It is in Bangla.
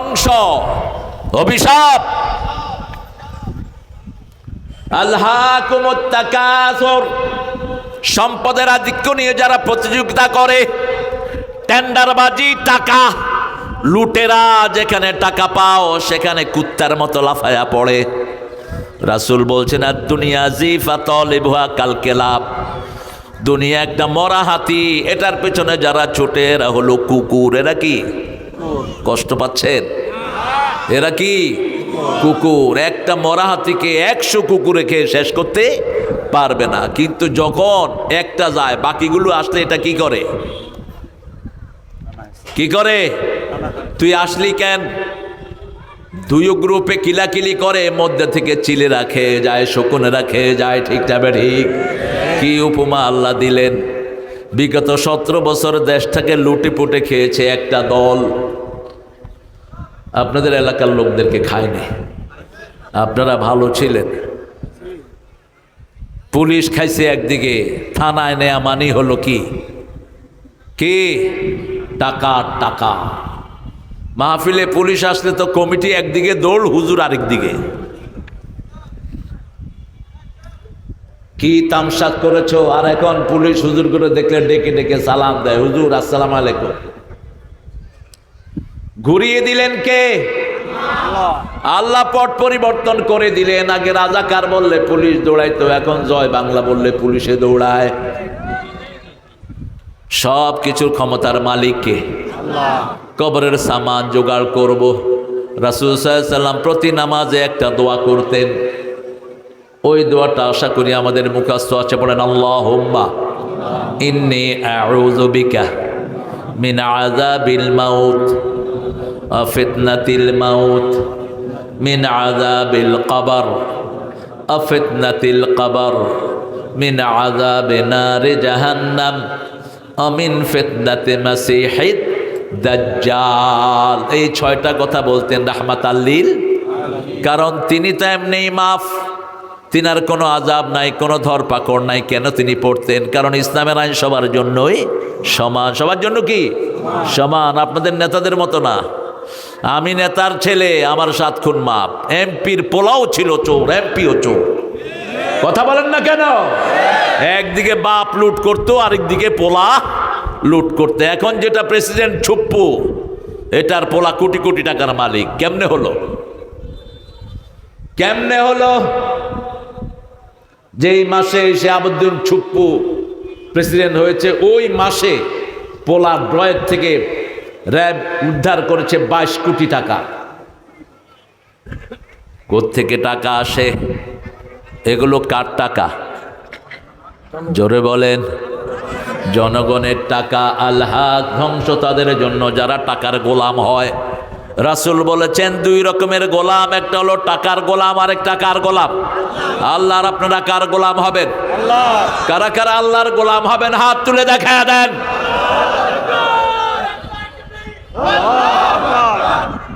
ধ্বংস। অভিশাপ। আল্লাহ সম্পদের আধিক্য নিয়ে যারা প্রতিযোগিতা করে, টেন্ডারবাজি, টাকা, লুটেরা, যেখানে টাকা পাও, সেখানে কুত্তার মতো লাফায়া পড়ে। রাসুল বলছেন, আর দুনিয়া জিফা তলেবুয়া কালকে লাভ। দুনিয়া একটা মরা হাতি, এটার পেছনে যারা ছোটে, এরা হলো কুকুর, এরা কি? কষ্ট পাচ্ছেন? এরা কি? কুকুর। একটা মরা হাতিকে একশো কুকুরে খেয়ে শেষ করতে পারবে না। কিন্তু যখন একটা যায়, বাকিগুলো আসলে এটা কি করে? কি করে? তুই আসলি কেন? দুই গ্রুপে কিলাকিলি করে, মধ্যে থেকে চিলে রাখে যায় শকুনে রাখে যায়, ঠিক যাবে ঠিক? কি উপমা আল্লাহ দিলেন? বিগত সতেরো বছর দেশটাকে লুটে পুটে খেয়েছে একটা দল। আপনাদের এলাকার লোকদেরকে খায়নি আপনারা ভালো ছিলেন। পুলিশ খাইছে একদিকে, থানায় নেয়া মানি হলো কি? কে? টাকা টাকা। মাহফিলে পুলিশ আসলে তো কমিটি একদিকে দৌড় হুজুর আরেক দিকে। কি তামসাত করেছ? আর এখন পুলিশ হুজুর করে দেখলে ডেকে ডেকে সালাম দেয়। হুজুর, আসসালাম আলাইকুম। ঘুরিয়ে দিলেন কে? আল্লাহ পট পরিবর্তন করে দিলেন। আগে রাজাকার বললে পুলিশ দৌড়াইতো, এখন জয় বাংলা বললে পুলিশে দৌড়ায়। সব কিছুর ক্ষমতার মালিককে কবরের সামান জোগাড় করব। রাসুল সাল্লাম প্রতি নামাজে একটা দোয়া করতেন। ওই দোয়াটা আশা করি আমাদের মুখাস্ত আছে বলেন আল্লাহ হোম্মা ইন্নি আউযু মিন আযাবিল মাউত। আফিতনাতিল মাউত মিন আযাবিল কবর। আফিতনাতিল কবর মিন আযাবি নারি জাহান্নাম। অমিন ফিতনাতি মাসিহিদ দাজ্জাল। এই ছয়টা কথা বলতেন রাহমাত আল্লিল কারণ তিনি তো এমনি মাফ। তিনার কোনো আজাব নাই, কোনো ধরপাকড় নাই, কেন তিনি পড়তেন? কারণ ইসলামের আইন সবার জন্যই সমান। সবার জন্য কি? সমান। আপনাদের নেতাদের মতো না। আমি নেতার ছেলে, আমার সাত খুন মাপ। এমপির পোলাও ছিল চোর, এমপিও চোর। কথা বলেন না কেন? একদিকে বাপ লুট করতো, আরেকদিকে পোলা লুট করতে। এখন যেটা প্রেসিডেন্ট ছুপ্পু, এটার পোলা কোটি কোটি টাকার মালিক। কেমনে হলো? কেমনে হলো? যেই মাসে সে আবুদ্দিন ছুপ্পু প্রেসিডেন্ট হয়েছে, ওই মাসে পোলা ড্রয়ের থেকে র্যাব উদ্ধার করেছে বাইশ কোটি টাকা। থেকে টাকা আসে? এগুলো কার টাকা? জোরে বলেন জনগণের টাকা আল্লাহ ধ্বংস তাদের জন্য যারা টাকার গোলাম হয়। রাসুল বলেছেন দুই রকমের গোলাম একটা হলো টাকার গোলাম আর একটা কার গোলাম। আল্লাহর আপনারা কার গোলাম হবেন? কারা কারা আল্লাহর গোলাম হবেন? হাত তুলে দেখা দেন। 哦漂亮